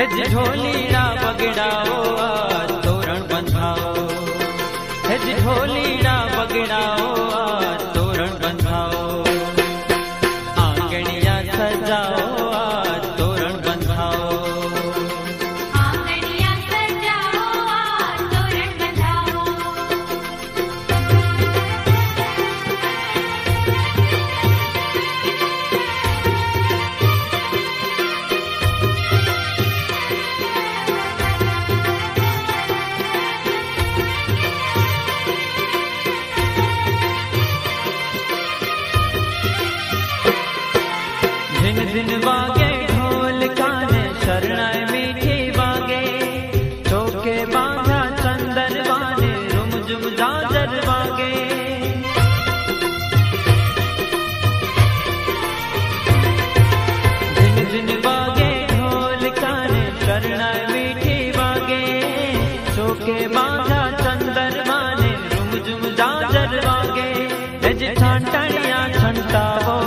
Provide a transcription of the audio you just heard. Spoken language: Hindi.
હેજ ઢોલીડા બગડાઓ તોરણ બંધાવો હેજ ઢોલીડા બગડાઓ તોરણ બંધાવો આંગણિયા સજાઓ दिन बागे ढोल काने मीठे बागे चौके बांधा रुम जुम जाजर बागे दिन दिन बागे ढोल काने शरण मीठे बागे चौके बांधा चंदर बाने रुम जुम जाजर बागे छंटा हो